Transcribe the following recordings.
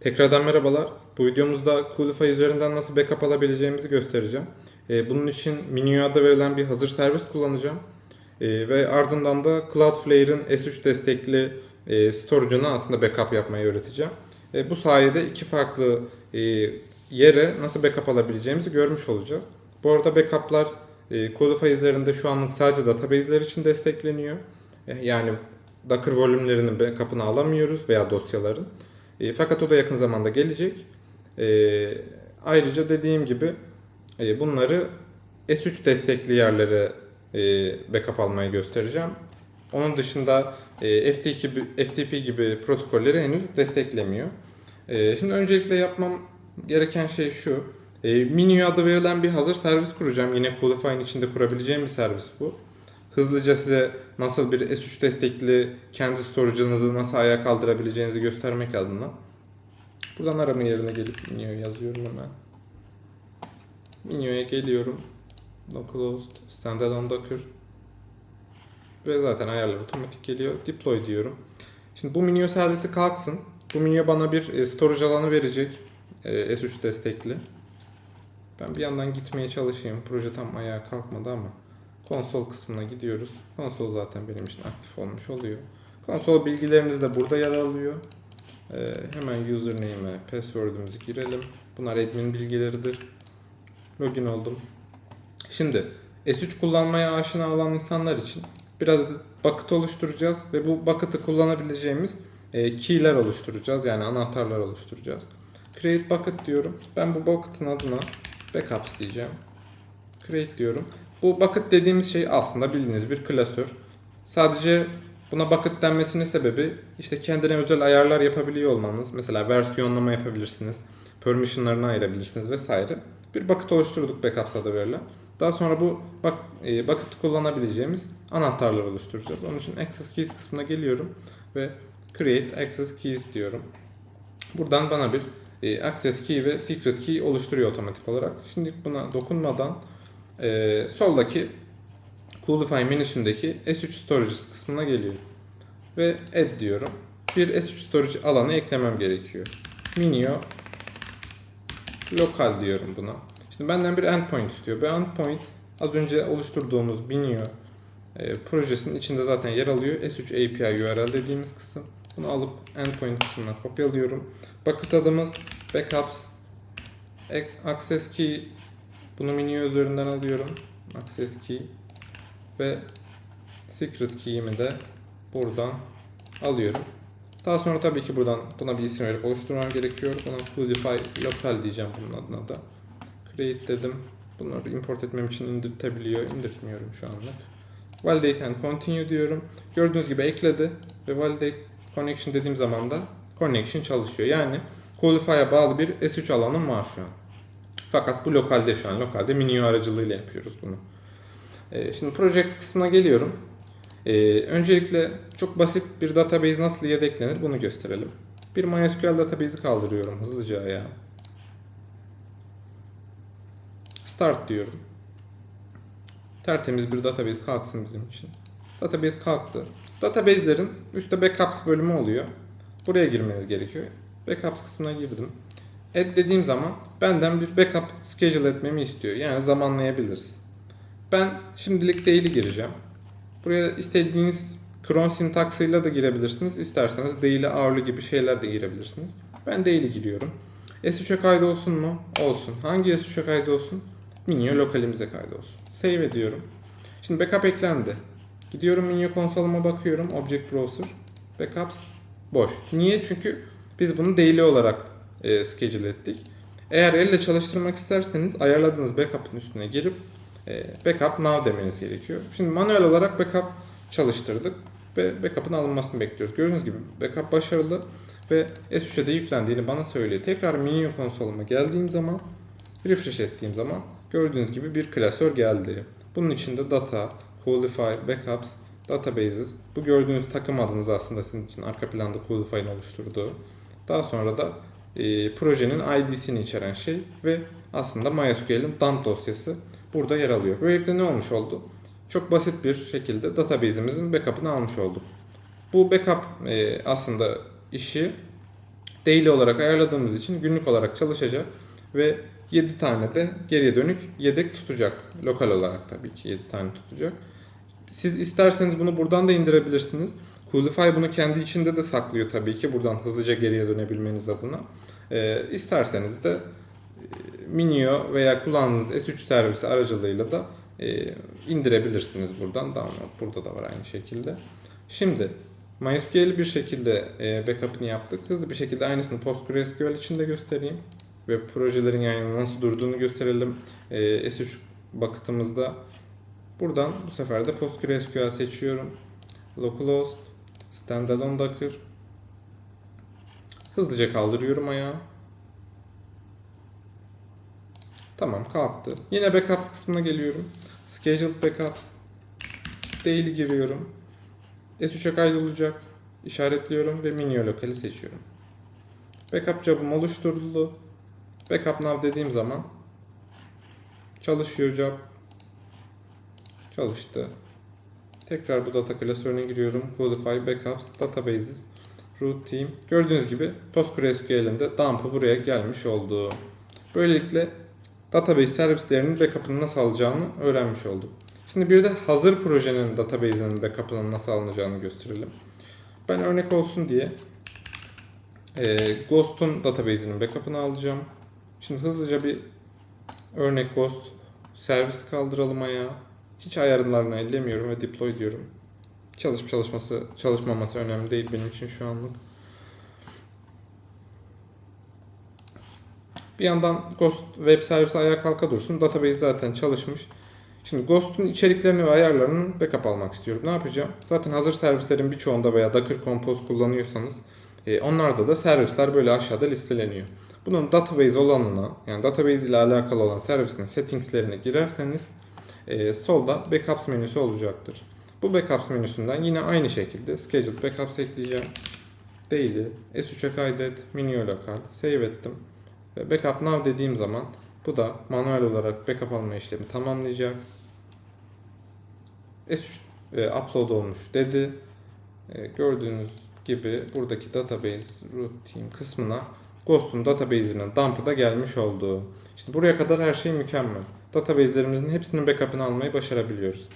Tekrardan merhabalar. Bu videomuzda Coolify üzerinden nasıl backup alabileceğimizi göstereceğim. Ee, Bunun için Minio adı verilen bir hazır servis kullanacağım. Ee, Ve ardından da Cloudflare'ın S3 destekli e, storage'ına aslında backup yapmayı öğreteceğim. E, Bu sayede iki farklı e, yere nasıl backup alabileceğimizi görmüş olacağız. Bu arada backup'lar e, Coolify üzerinde şu anlık sadece database'ler için destekleniyor. E, Yani Docker volümlerinin backup'ını alamıyoruz veya dosyaların. E, fakat o da yakın zamanda gelecek. E, ayrıca dediğim gibi e, bunları S3 destekli yerlere e, backup almayı göstereceğim. Onun dışında e, FTP, gibi, FTP gibi protokolleri henüz desteklemiyor. E, şimdi öncelikle yapmam gereken şey şu. E, Minio adı verilen bir hazır servis kuracağım. Yine Coolify'ın içinde kurabileceğim bir servis bu. Hızlıca size nasıl bir S3 destekli kendi storage'ınızı nasıl ayağa kaldırabileceğinizi göstermek adına. Buradan arama yerine gelip Minio yazıyorum hemen. Minio'ya geliyorum. Localhost, standalone docker. Ve zaten ayarlar otomatik geliyor. Deploy diyorum. Şimdi bu Minio servisi kalksın. Bu Minio bana bir e, storage alanı verecek. E, S3 destekli. Ben bir yandan gitmeye çalışayım. Proje tam ayağa kalkmadı ama. Konsol kısmına gidiyoruz. Konsol zaten benim için aktif olmuş oluyor. Konsol bilgilerimiz de burada yer alıyor. Ee, hemen username'e password'ümüzü girelim. Bunlar admin bilgileridir. Login oldum. Şimdi S3 kullanmaya aşina olan insanlar için bir adet bucket oluşturacağız ve bu bucket'ı kullanabileceğimiz e, key'ler oluşturacağız. Yani anahtarlar oluşturacağız. Create bucket diyorum. Ben bu bucket'ın adına backups diyeceğim. Create diyorum. Bu bucket dediğimiz şey aslında bildiğiniz bir klasör. Sadece buna bucket denmesinin sebebi işte kendine özel ayarlar yapabiliyor olmanız. Mesela versiyonlama yapabilirsiniz. Permission'larını ayırabilirsiniz vesaire. Bir bucket oluşturduk backups adı verilen. Daha sonra bu bak, e, bucket'ı kullanabileceğimiz anahtarlar oluşturacağız. Onun için access keys kısmına geliyorum ve create access keys diyorum. Buradan bana bir e, access key ve secret key oluşturuyor otomatik olarak. Şimdi buna dokunmadan e, soldaki Coolify menüsündeki S3 Storage kısmına geliyor. Ve add diyorum. Bir S3 Storage alanı eklemem gerekiyor. Minio lokal diyorum buna. Şimdi benden bir endpoint istiyor. Bu endpoint az önce oluşturduğumuz Minio e, projesinin içinde zaten yer alıyor. S3 API URL dediğimiz kısım. Bunu alıp endpoint kısmına kopyalıyorum. Bucket adımız backups access key bunu Minio üzerinden alıyorum. Access key ve secret key'imi de buradan alıyorum. Daha sonra tabii ki buradan buna bir isim verip oluşturmam gerekiyor. Buna Coolify local diyeceğim bunun adına da. Create dedim. Bunları import etmem için indirtebiliyor. İndirtmiyorum şu anlık. Validate and continue diyorum. Gördüğünüz gibi ekledi ve validate connection dediğim zaman da connection çalışıyor. Yani Coolify'a bağlı bir S3 alanım var şu an. Fakat bu lokalde şu an. Lokalde Minio aracılığıyla yapıyoruz bunu. Ee, şimdi projects kısmına geliyorum. Ee, öncelikle çok basit bir database nasıl yedeklenir bunu gösterelim. Bir MySQL database'i kaldırıyorum hızlıca ya. Start diyorum. Tertemiz bir database kalksın bizim için. Database kalktı. Database'lerin üstte backups bölümü oluyor. Buraya girmeniz gerekiyor. Backups kısmına girdim. Add dediğim zaman benden bir backup schedule etmemi istiyor. Yani zamanlayabiliriz. Ben şimdilik daily gireceğim. Buraya istediğiniz cron sintaksıyla da girebilirsiniz. İsterseniz daily hourly gibi şeyler de girebilirsiniz. Ben daily giriyorum. S3'e kaydolsun mu? Olsun. Hangi S3'e kaydolsun? Minio lokalimize kaydolsun. Save ediyorum. Şimdi backup eklendi. Gidiyorum Minio konsoluma bakıyorum. Object Browser. Backups boş. Niye? Çünkü biz bunu daily olarak e, schedule ettik. Eğer elle çalıştırmak isterseniz ayarladığınız backup'ın üstüne girip e, backup now demeniz gerekiyor. Şimdi manuel olarak backup çalıştırdık ve backup'ın alınmasını bekliyoruz. Gördüğünüz gibi backup başarılı ve S3'e de yüklendiğini bana söylüyor. Tekrar Minio konsoluma geldiğim zaman refresh ettiğim zaman gördüğünüz gibi bir klasör geldi. Bunun içinde data, qualify, backups, databases. Bu gördüğünüz takım adınız aslında sizin için arka planda Qualify'ın oluşturduğu. Daha sonra da e, projenin ID'sini içeren şey ve aslında MySQL'in dump dosyası burada yer alıyor. Böylelikle ne olmuş oldu? Çok basit bir şekilde database'imizin backup'ını almış olduk. Bu backup e, aslında işi daily olarak ayarladığımız için günlük olarak çalışacak ve 7 tane de geriye dönük yedek tutacak. Lokal olarak tabii ki 7 tane tutacak. Siz isterseniz bunu buradan da indirebilirsiniz. Coolify bunu kendi içinde de saklıyor tabii ki buradan hızlıca geriye dönebilmeniz adına. Ee, isterseniz de e, Minio veya kullandığınız S3 servisi aracılığıyla da e, indirebilirsiniz buradan. Download burada da var aynı şekilde. Şimdi MySQL'i bir şekilde e, backup'ını yaptık. Hızlı bir şekilde aynısını PostgreSQL için de göstereyim. Ve projelerin yan yana nasıl durduğunu gösterelim. E, S3 bakıtımızda. Buradan bu sefer de PostgreSQL seçiyorum. Localhost, Standalone Docker. Hızlıca kaldırıyorum ayağı. Tamam kalktı. Yine backups kısmına geliyorum. Scheduled backups. Daily giriyorum. S3'e kaydolacak. İşaretliyorum ve Minio Local'i seçiyorum. Backup job'um oluşturuldu. Backup now dediğim zaman çalışıyor job. Çalıştı. Tekrar bu data klasörüne giriyorum. Codify Backups Databases Root Team. Gördüğünüz gibi PostgreSQL'in de dump'ı buraya gelmiş oldu. Böylelikle database servislerinin backup'ını nasıl alacağını öğrenmiş olduk. Şimdi bir de hazır projenin database'inin backup'ının nasıl alınacağını gösterelim. Ben örnek olsun diye e, Ghost'un database'inin backup'ını alacağım. Şimdi hızlıca bir örnek Ghost servisi kaldıralım ayağa. Hiç ayarlarını ellemiyorum ve deploy diyorum. Çalışıp çalışması, çalışmaması önemli değil benim için şu anlık. Bir yandan Ghost web servisi ayağa kalka dursun. Database zaten çalışmış. Şimdi Ghost'un içeriklerini ve ayarlarının backup almak istiyorum. Ne yapacağım? Zaten hazır servislerin birçoğunda veya Docker Compose kullanıyorsanız e, onlarda da servisler böyle aşağıda listeleniyor. Bunun database olanına yani database ile alakalı olan servisin settingslerine girerseniz e, solda backups menüsü olacaktır. Bu backups menüsünden yine aynı şekilde scheduled backups ekleyeceğim. Daily, S3'e kaydet, Minio Local, save ettim. Ve backup now dediğim zaman bu da manuel olarak backup alma işlemi tamamlayacak. S3 e, upload olmuş dedi. E, gördüğünüz gibi buradaki database team kısmına Ghost'un database'inin dump'ı da gelmiş oldu. İşte buraya kadar her şey mükemmel. Database'lerimizin hepsinin backup'ını almayı başarabiliyoruz.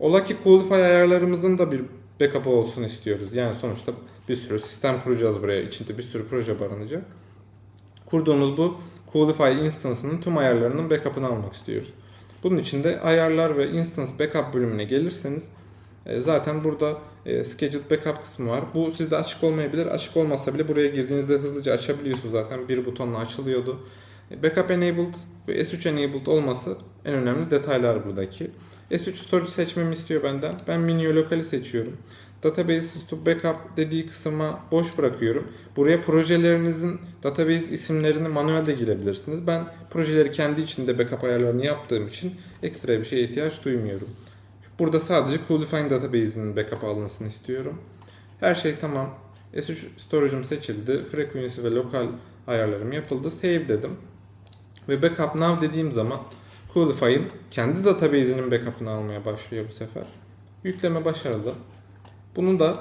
Ola ki Coolify ayarlarımızın da bir backup'ı olsun istiyoruz. Yani sonuçta bir sürü sistem kuracağız buraya. İçinde bir sürü proje barınacak. Kurduğumuz bu Coolify instance'ının tüm ayarlarının backup'ını almak istiyoruz. Bunun için de ayarlar ve instance backup bölümüne gelirseniz e, zaten burada e, scheduled backup kısmı var. Bu sizde açık olmayabilir. Açık olmasa bile buraya girdiğinizde hızlıca açabiliyorsunuz zaten. Bir butonla açılıyordu. E, Backup enabled ve S3 enabled olması en önemli detaylar buradaki. S3 storage seçmemi istiyor benden. Ben Minio Local'i seçiyorum. Database to Backup dediği kısma boş bırakıyorum. Buraya projelerinizin database isimlerini manuelde girebilirsiniz. Ben projeleri kendi içinde backup ayarlarını yaptığım için ekstra bir şeye ihtiyaç duymuyorum. Burada sadece Coolifying Database'inin backup alınsın istiyorum. Her şey tamam. S3 storage'ım seçildi. Frequency ve lokal ayarlarım yapıldı. Save dedim. Ve backup now dediğim zaman Coolify'in kendi database'inin backup'ını almaya başlıyor bu sefer. Yükleme başarılı. Bunun da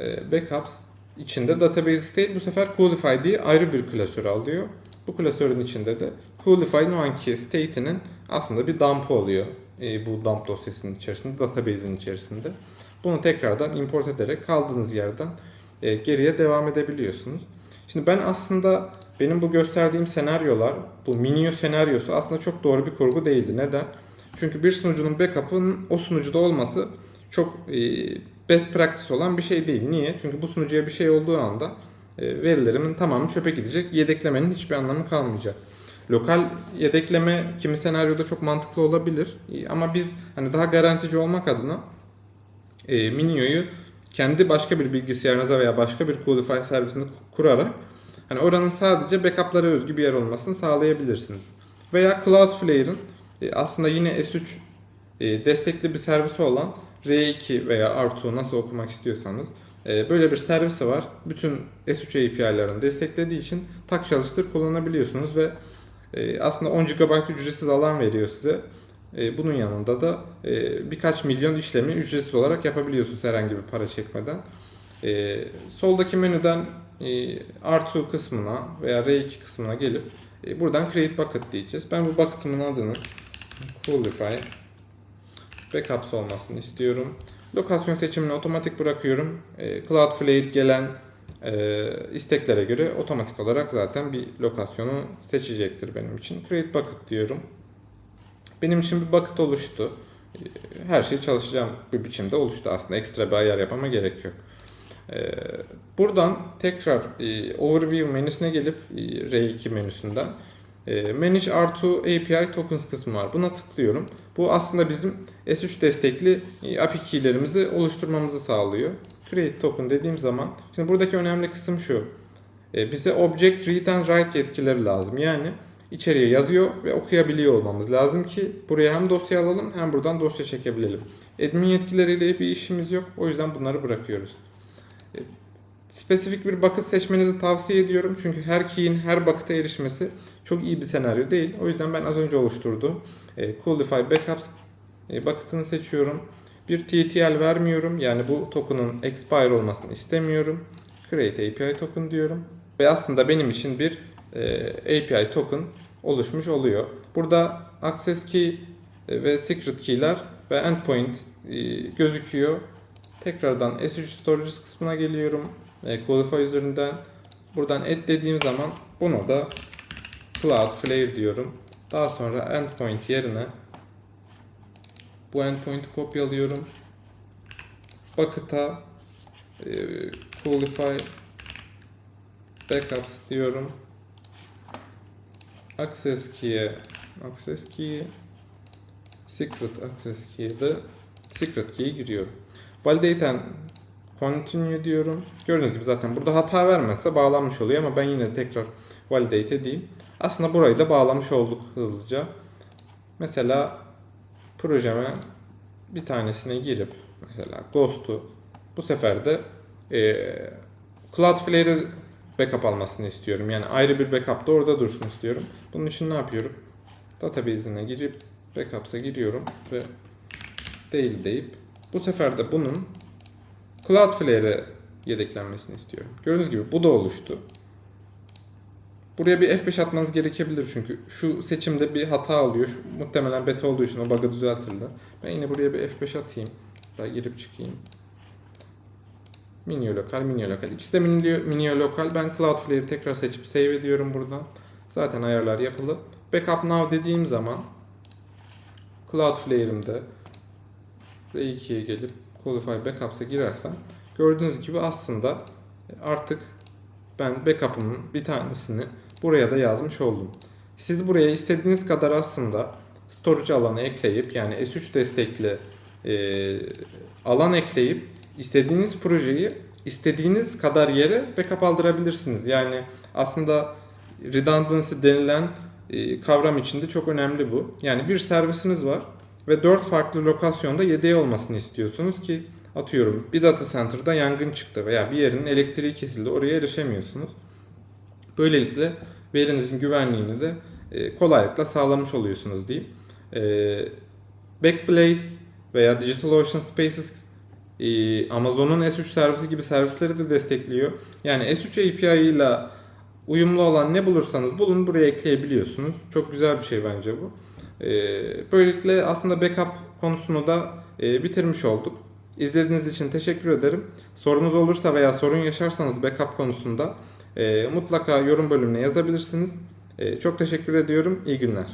e, backups içinde database değil bu sefer Coolify diye ayrı bir klasör alıyor. Bu klasörün içinde de Coolify'ın o anki state'inin aslında bir dump'ı oluyor. E, bu dump dosyasının içerisinde, database'in içerisinde. Bunu tekrardan import ederek kaldığınız yerden e, geriye devam edebiliyorsunuz. Şimdi ben aslında benim bu gösterdiğim senaryolar, bu Minio senaryosu aslında çok doğru bir kurgu değildi. Neden? Çünkü bir sunucunun backup'ın o sunucuda olması çok e, best practice olan bir şey değil. Niye? Çünkü bu sunucuya bir şey olduğu anda e, verilerimin tamamı çöpe gidecek. Yedeklemenin hiçbir anlamı kalmayacak. Lokal yedekleme kimi senaryoda çok mantıklı olabilir. E, Ama biz hani daha garantici olmak adına e, Minio'yu kendi başka bir bilgisayarınıza veya başka bir Coolify servisinde kurarak hani oranın sadece backup'lara özgü bir yer olmasını sağlayabilirsiniz. Veya Cloudflare'ın e, aslında yine S3 e, destekli bir servisi olan R2 veya R2 nasıl okumak istiyorsanız e, böyle bir servisi var. Bütün S3 API'larını desteklediği için tak çalıştır kullanabiliyorsunuz ve aslında 10 GB ücretsiz alan veriyor size. Bunun yanında da birkaç milyon işlemi ücretsiz olarak yapabiliyorsunuz herhangi bir para çekmeden. Soldaki menüden R2 kısmına veya R2 kısmına gelip e, buradan create bucket diyeceğiz. Ben bu bucket'ımın adını qualify backups olmasını istiyorum. Lokasyon seçimini otomatik bırakıyorum. E, Cloudflare gelen e, isteklere göre otomatik olarak zaten bir lokasyonu seçecektir benim için. Create bucket diyorum. Benim için bir bucket oluştu. E, Her şey çalışacağım bir biçimde oluştu aslında. Ekstra bir ayar yapmama gerek yok. E, Buradan tekrar e, Overview menüsüne gelip e, R2 menüsünden e, Manage R2 API Tokens kısmı var. Buna tıklıyorum. Bu aslında bizim S3 destekli API key'lerimizi oluşturmamızı sağlıyor. Create token dediğim zaman şimdi buradaki önemli kısım şu. Bize object read and write yetkileri lazım. Yani içeriye yazıyor ve okuyabiliyor olmamız lazım ki buraya hem dosya alalım hem buradan dosya çekebilelim. Admin yetkileriyle bir işimiz yok. O yüzden bunları bırakıyoruz. Spesifik bir bucket seçmenizi tavsiye ediyorum. Çünkü her key'in her bucket'a erişmesi çok iyi bir senaryo değil. O yüzden ben az önce oluşturduğum e, Qualify Backups e, bucket'ını seçiyorum. Bir TTL vermiyorum. Yani bu token'ın expire olmasını istemiyorum. Create API token diyorum. Ve aslında benim için bir e, API token oluşmuş oluyor. Burada access key e, ve secret key'ler ve endpoint e, gözüküyor. Tekrardan S3 storage kısmına geliyorum. E, Qualify üzerinden buradan add dediğim zaman bunu da Cloudflare diyorum. Daha sonra endpoint yerine bu endpoint'i kopyalıyorum. Bucket'a e, Qualify Backups diyorum. Access key'e Access key'e Secret Access key'e de Secret key'i giriyorum. Validate Continue diyorum. Gördüğünüz gibi zaten burada hata vermezse bağlanmış oluyor ama ben yine de tekrar validate edeyim. Aslında burayı da bağlamış olduk hızlıca. Mesela projeme bir tanesine girip mesela Ghost'u bu sefer de e, Cloudflare'e backup almasını istiyorum. Yani ayrı bir backup da orada dursun istiyorum. Bunun için ne yapıyorum? Database'ine girip backups'a giriyorum ve değil deyip bu sefer de bunun Cloudflare'e yedeklenmesini istiyorum. Gördüğünüz gibi bu da oluştu. Buraya bir F5 atmanız gerekebilir çünkü şu seçimde bir hata alıyor. Şu, muhtemelen beta olduğu için o bug'ı düzeltirler. Ben yine buraya bir F5 atayım. Daha girip çıkayım. Minio lokal, minio lokal. İkisi de minio, minio lokal. Ben Cloudflare'i tekrar seçip save ediyorum buradan. Zaten ayarlar yapılı. Backup now dediğim zaman Cloudflare'imde R2'ye gelip Qualify Backups'a girersem gördüğünüz gibi aslında artık ben backup'ımın bir tanesini buraya da yazmış oldum. Siz buraya istediğiniz kadar aslında storage alanı ekleyip yani S3 destekli e, alan ekleyip istediğiniz projeyi istediğiniz kadar yere backup aldırabilirsiniz. Yani aslında redundancy denilen e, kavram içinde çok önemli bu. Yani bir servisiniz var ve 4 farklı lokasyonda yedeği olmasını istiyorsunuz ki atıyorum bir data center'da yangın çıktı veya bir yerin elektriği kesildi oraya erişemiyorsunuz. Böylelikle verinizin güvenliğini de e, kolaylıkla sağlamış oluyorsunuz diyeyim. E, Backblaze veya DigitalOcean Spaces e, Amazon'un S3 servisi gibi servisleri de destekliyor. Yani S3 API ile uyumlu olan ne bulursanız bulun buraya ekleyebiliyorsunuz. Çok güzel bir şey bence bu. E, böylelikle aslında backup konusunu da e, bitirmiş olduk. İzlediğiniz için teşekkür ederim. Sorunuz olursa veya sorun yaşarsanız backup konusunda e, mutlaka yorum bölümüne yazabilirsiniz. E, çok teşekkür ediyorum. İyi günler.